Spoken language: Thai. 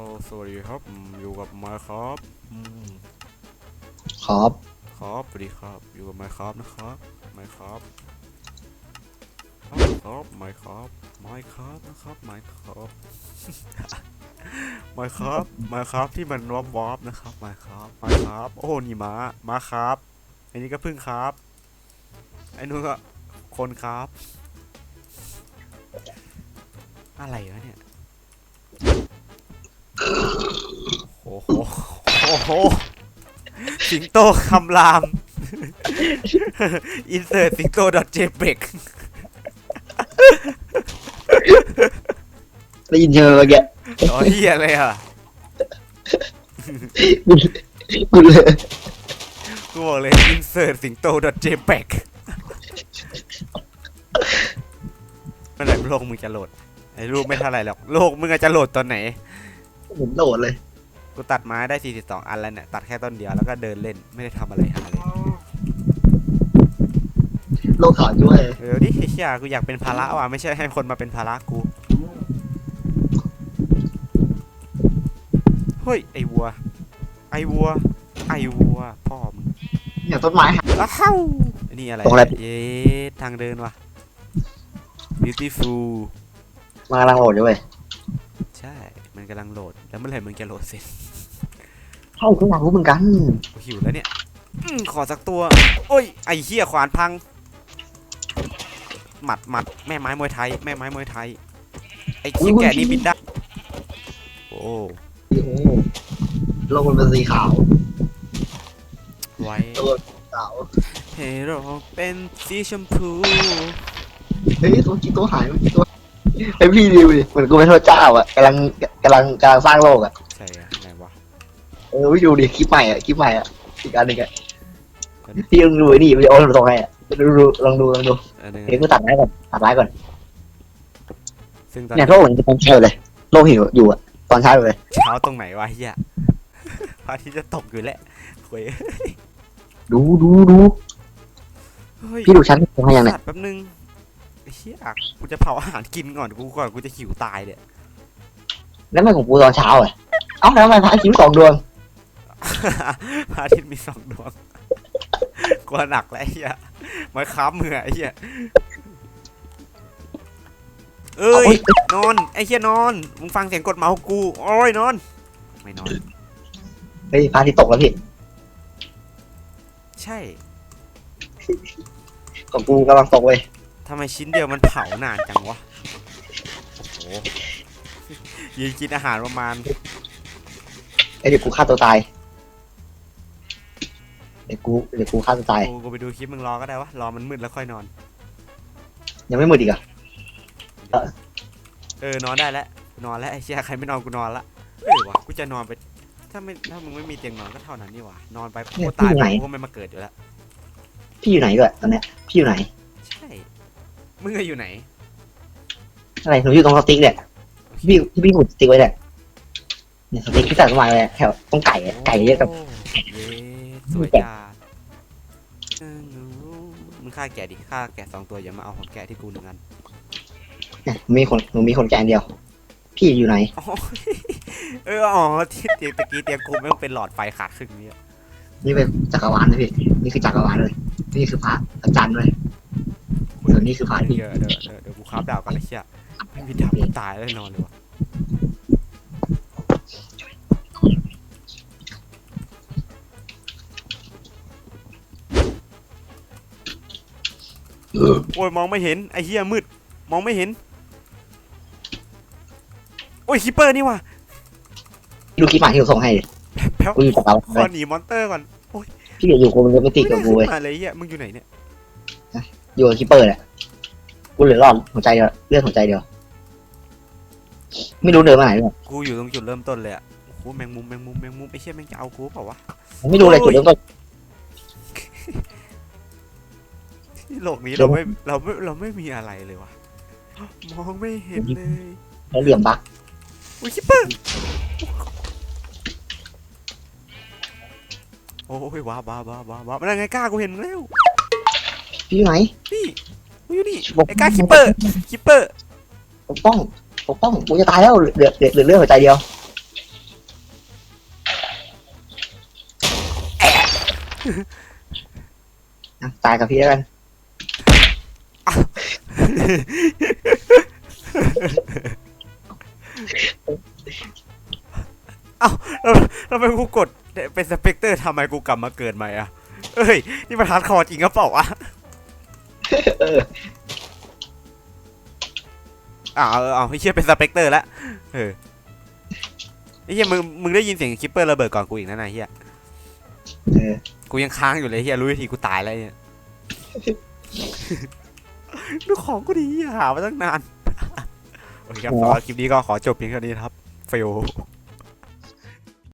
อสวัสดีครับอืมอยู่กับไมค์ครับอืมครับครับสวัสดีครับ อยู่กับไมค์ครับนะครับไมค์ครับครับไมค์ครับไมค์ครับนะครับไมค์ครับไมค์ครับไมค์ครับที่มันวอบวอบนะครับไมค์ครับไมค์ครับ โอ้นี่ม้าม้าครับอันนี้ก็พึ่งครับไอ้นู้นก็คนครับ อะไรวะเนี่ย โอ้โหสิงโตคำราม อินเสิร์ตสิงโต .jpeg ได้ยินเชอเมื่อกี้อ๋อเฮียอะไรอะกูเลยกูบอกเลยอินเสิร์ตสิงโต .jpeg เมื่อไหร่โลกมึงจะโหลดไอ้รูปไม่เท่าไหร่หรอกโลกมึงอาจจะโหลดตอนไหน ผมโดดเลย กูตัดไม้ได้ 42 อันแล้วเนี่ย ตัดแค่ต้นเดียวแล้วก็เดินเล่นไม่ได้ทำอะไรหาเลยโลกขาวด้วย เดี๋ยวดิไอ้เชี่ยกูอยากเป็นภาระว่ะไม่ใช่ให้คนมาเป็นภาระกูเฮ้ยไอวัว ไอวัว ไอวัวพ่อมึงอย่างต้นไม้หักอ้าวอันนี่อะไรตรงอะไร เย้ทางเดินว่ะ beautiful มากำลังโหลดด้วยใช่ มันกำลังโหลด แล้วเมื่อไหร่มึงจะโหลดเสร็จเข้ากูอยากรู้เหมือนกันกูหิวแล้วเนี่ยอมขอสักตัว โอ้ย ไอเหี้ยขวานพัง หมัดหมัดแม่ไม้มวยไทย แม่ไม้มวยไทย ไอขี้แก่นี่บินได้ โอ้โอ้โหโลกมันเป็นสีขาว ไว้โลกขาวให้เราเป็นสีชมพู เฮ้ยตัวกี่ตัวหายเมื่อกี้ตัว ไอพี่ดิวดิเหมือนกูเป็นพระเจ้าอะกำลังกำลังกำลังสร้างโลกอะใช่อะไหนวะเออพี่ดูดิคลิปใหม่อะคลิปใหม่อะอีกอันหนึงอะพี่ลองดูไอ้นี่วิดีโอตรงไหนอะดูดูลองดูลองดูอันนึงเดี๋ยวกูตัดไม้ก่อนตัดไม้ก่อนซึ่งตอนเนี่ยโลกเหมือนจะตอนเช้าอยู่เลยโลกหิวอยู่อะตอนเช้าอยู่เลยเช้าตรงไหนวะเฮียพระอาทิตย์จะตกอยู่แล้วเว้ยดูดูดูเฮ้ยพี่ดูชั้นตรงไหนยังเนี่ยสัตว์แป๊บนึงไอ้ เฮียกูจะเผาอาหารกินก่อนกูก่อนกูจะหิวตายเนี่ยแล้วทำไม่ของกูตอนเช้าอะเอ้าแล้วทำไมพระอาทิตย์สองดวงพระอาทิตย์มีสองดวงกลัวหนักแล้วไอ้เฮียมาค้ำมือไอ้เฮียเอ้เอายเฮ้ยนอนไอ้เฮียนอนมึงฟังเสียงกดเมาส์กูโอ้ยนอน ไม่นอนเฮ้ยพระอาทิตย์ตกแล้วพี่ใช่ ของกูกำลังตกเลยทำไมชิ้นเดียวมันเผานานจังวะ โอ้โหยืนกินอาหารประมาณไอ้ยเดี๋ยวกูฆ่าตัวตาย เดี๋ยวกูเดี๋ยวกูฆ่าตัวตาย กูกูไปดูคลิปมึงรอก็ได้วะ รอมันมืดแล้วค่อยนอน ยังไม่หมดอีกเหรอะ เออนอนได้แล้วนอนแล้วไอ้เชี่ยใครไม่นอนกูนอนละเออวะกูจะนอนไป ถ้าไม่ถ้ามึงไม่มีเตียงนอนก็เท่านั้นนี่หว่านอนไปกูตายไปกูก็ไม่มาเกิดอยู่แล้วพี่อยู่ไหนด้วยตอนเนี้ยพี่อยู่ไหนใช่ มึงอะอยู่ไหน อะไรหนูอยู่ตรงสติ๊กเนี่ยพี่พี่พี่หมุดสติ๊กไว้เนี่ยเนี่ยสติ๊กที่ตัดมาเลยแถวตรงไก่อะไก่เยอะกับ โเย้สวยจ้าเออหนูมึงฆ่าแกะดิฆ่าแกะสองตัวอย่ามาเอาของแกะที่กูหนึ่งอันเนี่ยหนูมีคนหนูมีคนแกนเดียว พี่อยู่ไหน อ๋อเอออ๋อที่เตียงตะกี้เตียงกูไม่งเป็นหลอดไฟขาดครึ่งนี้อะนี่เป็นจักรวาลนะพี่นี่คือจักรวาลเลย นี่คือพระอาจารย์เลย ส่วนนี้คือพระอาที่เดี๋ยวเดี๋ยวเดี๋ยวเดี๋ยวกูคราบดาวกันไอ้เชี่ยไม่มีดาวกูตายแน่นอนเลยวะโอ้ยมองไม่เห็นไอ้เหี้ยมืด มองไม่เห็น โอ้ยคิปเปอร์นี่ว่ะดูคลิปใหม่ที่หนูส่งให้ดิแพ้วกูอยู่จักรวาลขเลอยหนีมอนเตอร์ก่อนพี่อยู่กูมันไม่ติดไม่กับได้กูขึ้เว้ยนมาเลยไอ้เหี้ยมึงอยู่ไหนเนี่ย อยู่กับคิปเปอร์เนี่ยกูเหลือรอดหัวใจเดียวเลือดหัวใจเดียว ไม่รู้เดินมาไหนเลยกูอยู่ตรงจุดเริ่มต้นเลยอะโอ้โหแมงมุมแมงมุมแมงมุมไอ้เชี่ยแมงจะเอากูเปล่าวะไม่รู้เลยจุดเริ่มต้น ที่โลกนี้เราไม่เราไม่เราไม่มีอะไรเลยวะมองไม่เห็นเลยแล้วเหลี่ยมบักอุ้ยคิปเปอร์โอ้ยว้าบ้าบ้าบ้าบ้ามันยังไงกล้ากูเห็นมึงแล้ว พี่อยู่ไหนพี่กูอยู่นี่ไอ้กล้าคิปเปอร์คิปเปอร์ปกป้องปกป้องกูจะตายแล้วเหลือเหลือเหลือเลืองหัวใจเดียวตายกับพี่แล้วกันเอ้าแล้วแล้ทำไมกูกดเป็นสเปกเตอร์ทำไมกูกลับมาเกิดใหม่อะเอ้ย นี่มันฮาร์ดคอร์จริงกระเปล่าอะ เอออ่าเอาเอาไอ้เชี่ยเป็นสเปกเตอร์แล้วเออไอ้เหี้ยมึงมึงได้ยินเสียงคิปเปอร์ระเบิดก่อนกูอีกนะนายเฮียเออกูยังค้างอยู่เลยเฮียรู้วิธีกูตายแล้วเนี่ยดูของกูดีอะหามาตั้งนานโอเคครับสำหรับคลิปนี้ก็ขอจบเพียงเท่านี้นะครับเฟล